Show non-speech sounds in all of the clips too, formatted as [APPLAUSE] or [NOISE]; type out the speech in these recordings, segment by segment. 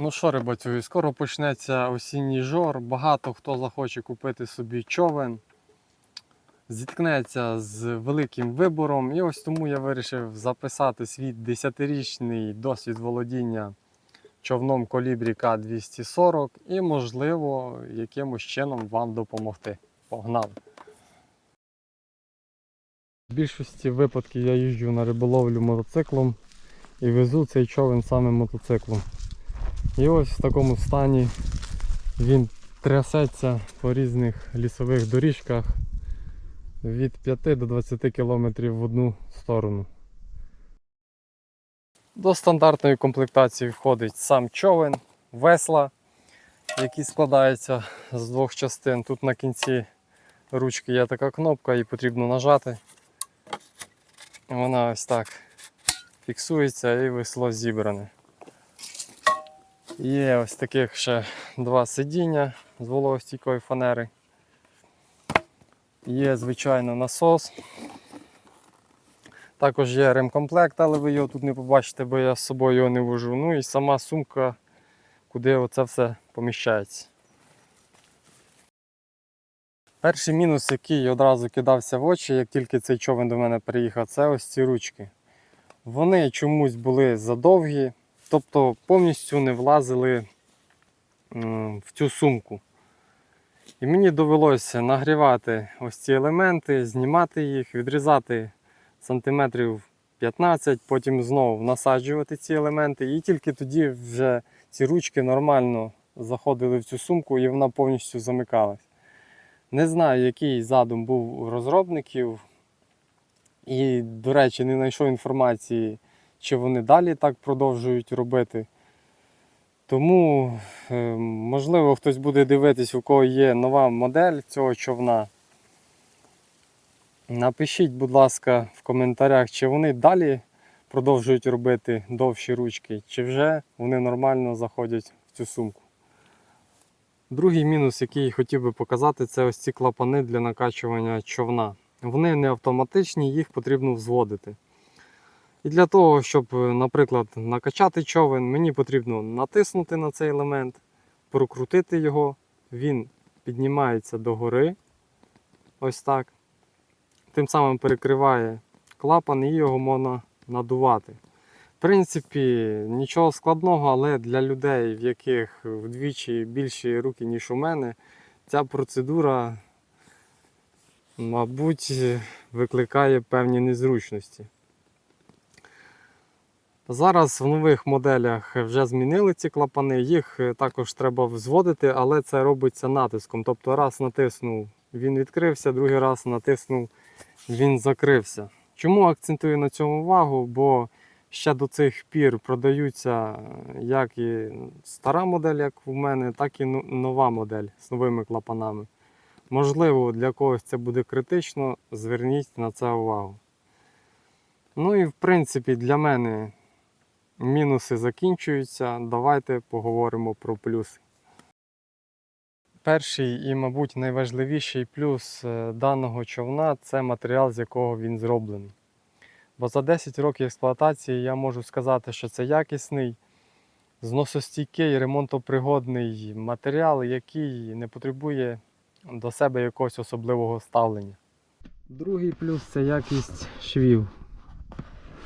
Ну що, рибацюги, скоро почнеться осінній жор. Багато хто захоче купити собі човен, зіткнеться з великим вибором. І ось тому я вирішив записати свій 10-річний досвід володіння човном колібрі К240 і, можливо, якимось чином вам допомогти. Погнали! В більшості випадків я їжджу на риболовлю мотоциклом і везу цей човен саме мотоциклом. І ось в такому стані він трясеться по різних лісових доріжках від 5 до 20 км в одну сторону. До стандартної комплектації входить сам човен, весла, які складаються з двох частин. Тут на кінці ручки є така кнопка, її потрібно нажати. Вона ось так фіксується і весло зібране. Є ось таких ще два сидіння з вологостійкої фанери. Є, звичайно, насос. Також є ремкомплект, але ви його тут не побачите, бо я з собою його не вожу. Ну і сама сумка, куди оце все поміщається. Перший мінус, який одразу кидався в очі, як тільки цей човен до мене приїхав, це ось ці ручки. Вони чомусь були задовгі, тобто повністю не влазили в цю сумку. І мені довелося нагрівати ось ці елементи, знімати їх, відрізати сантиметрів 15, потім знову насаджувати ці елементи. І тільки тоді вже ці ручки нормально заходили в цю сумку і вона повністю замикалась. Не знаю, який задум був у розробників. І, до речі, не знайшов інформації, чи вони далі так продовжують робити. Тому, е, можливо, хтось буде дивитись, у кого є нова модель цього човна. Напишіть, будь ласка, в коментарях, чи вони далі продовжують робити довші ручки, чи вже вони нормально заходять в цю сумку. Другий мінус, який хотів би показати, це ось ці клапани для накачування човна. Вони не автоматичні, їх потрібно взводити. І для того, щоб, наприклад, накачати човен, мені потрібно натиснути на цей елемент, прокрутити його, він піднімається догори. Ось так. Тим самим перекриває клапан і його можна надувати. В принципі, нічого складного, але для людей, в яких вдвічі більші руки, ніж у мене, ця процедура, мабуть, викликає певні незручності. Зараз в нових моделях вже змінили ці клапани, їх також треба взводити, але це робиться натиском. Тобто раз натиснув, він відкрився, другий раз натиснув, він закрився. Чому акцентую на цьому увагу? Бо ще до цих пір продаються як і стара модель, як в мене, так і ну- нова модель з новими клапанами. Можливо, для когось це буде критично, зверніть на це увагу. Ну і в принципі для мене мінуси закінчуються. Давайте поговоримо про плюси. Перший і, мабуть, найважливіший плюс е, даного човна це матеріал, з якого він зроблений. Бо за 10 років експлуатації я можу сказати, що це якісний, зносостійкий, ремонтопригодний матеріал, який не потребує до себе якогось особливого ставлення. Другий плюс це якість швів.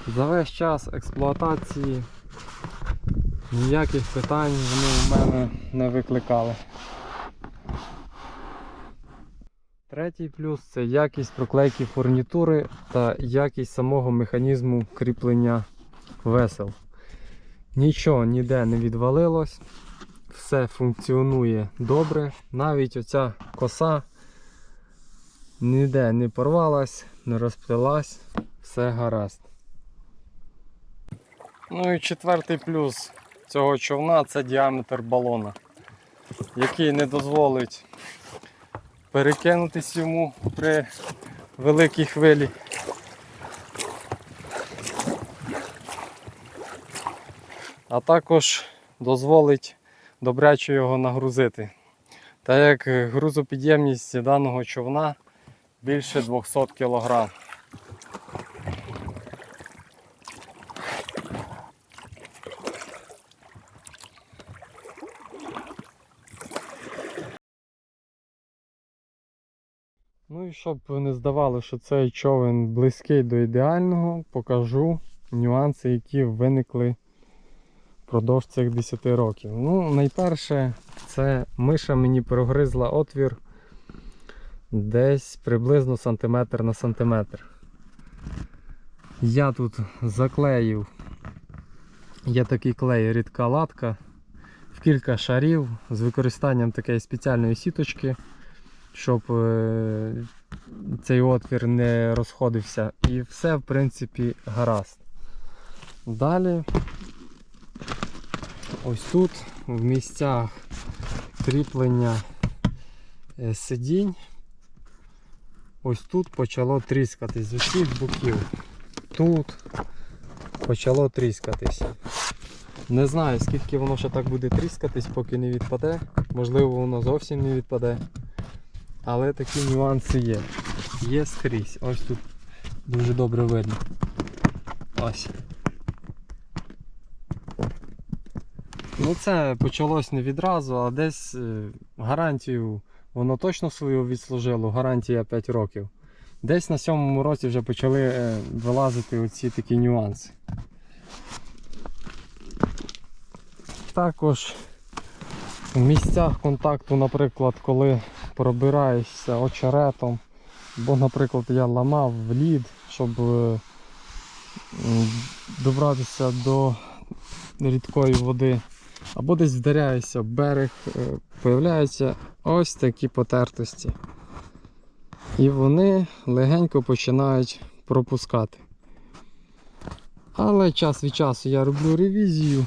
За весь час експлуатації ніяких питань вони у мене не викликали. Третій плюс це якість проклейки фурнітури та якість самого механізму кріплення весел. Нічого ніде не відвалилось, все функціонує добре. Навіть оця коса ніде не порвалась, не розплилась, все гаразд. Ну і четвертий плюс цього човна це діаметр балона, який не дозволить перекинутись йому при великій хвилі. А також дозволить добряче його нагрузити. Та як грузопідємність даного човна більше 200 кг. Ну і щоб не здавали, що цей човен близький до ідеального, покажу нюанси, які виникли впродовж цих 10 років. Ну, найперше, це миша мені прогризла отвір десь приблизно сантиметр на сантиметр. Я тут заклеїв, є такий клей рідка латка в кілька шарів з використанням такої спеціальної сіточки, щоб е, цей отвір не розходився. І все, в принципі, гаразд. Далі ось тут в місцях кріплення е, сидінь. Ось тут почало тріскатись з усіх боків. Тут почало тріскатись. Не знаю, скільки воно ще так буде тріскатись, поки не відпаде. Можливо, воно зовсім не відпаде. Але такі нюанси є. Є скрізь. Ось тут дуже добре видно. Ось. Ну це почалось не відразу, а десь е, гарантію воно точно свою відслужило, гарантія 5 років. Десь на сьомому році вже почали е, вилазити оці такі нюанси. Також в місцях контакту, наприклад, коли пробираєшся очеретом, бо, наприклад, я ламав в лід, щоб е, добратися до рідкої води, або десь вдаряєшся берег, е, появляються ось такі потертості. І вони легенько починають пропускати. Але час від часу я роблю ревізію,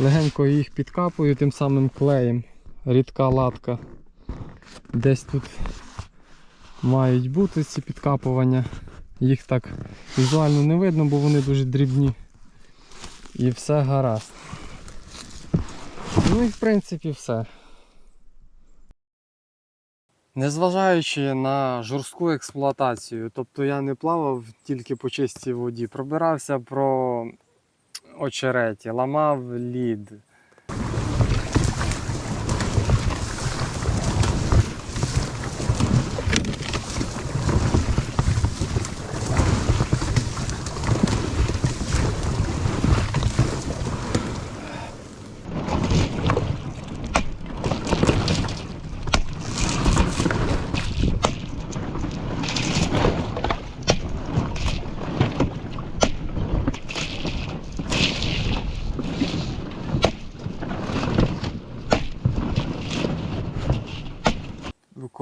легенько їх підкапую тим самим клеєм. Рідка латка. Десь тут мають бути ці підкапування. Їх так візуально не видно, бо вони дуже дрібні. І все гаразд. Ну і в принципі все. Незважаючи на жорстку експлуатацію, тобто я не плавав тільки по чистій воді, пробирався про очереті, ламав лід.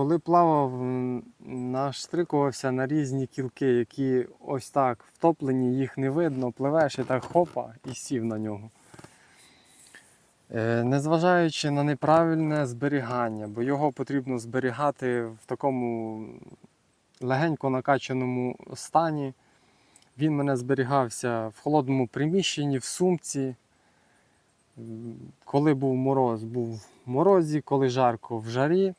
Коли плавав, наштрикувався на різні кілки, які ось так втоплені, їх не видно, пливеш і так хопа і сів на нього. Е, Незважаючи на неправильне зберігання, бо його потрібно зберігати в такому легенько накачаному стані. Він мене зберігався в холодному приміщенні, в сумці. Коли був мороз, був в морозі, коли жарко в жарі.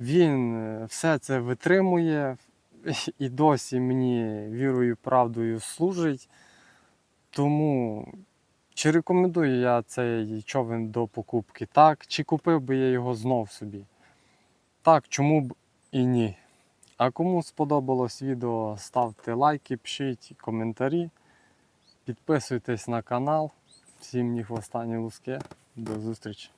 Він е, все це витримує [LAUGHS] і досі мені вірою правдою служить. Тому чи рекомендую я цей човен до покупки? Так. Чи купив би я його знов собі? Так, чому б і ні. А кому сподобалось відео, ставте лайки, пишіть коментарі, підписуйтесь на канал. Всім ні хвоста, ні луски. До зустрічі!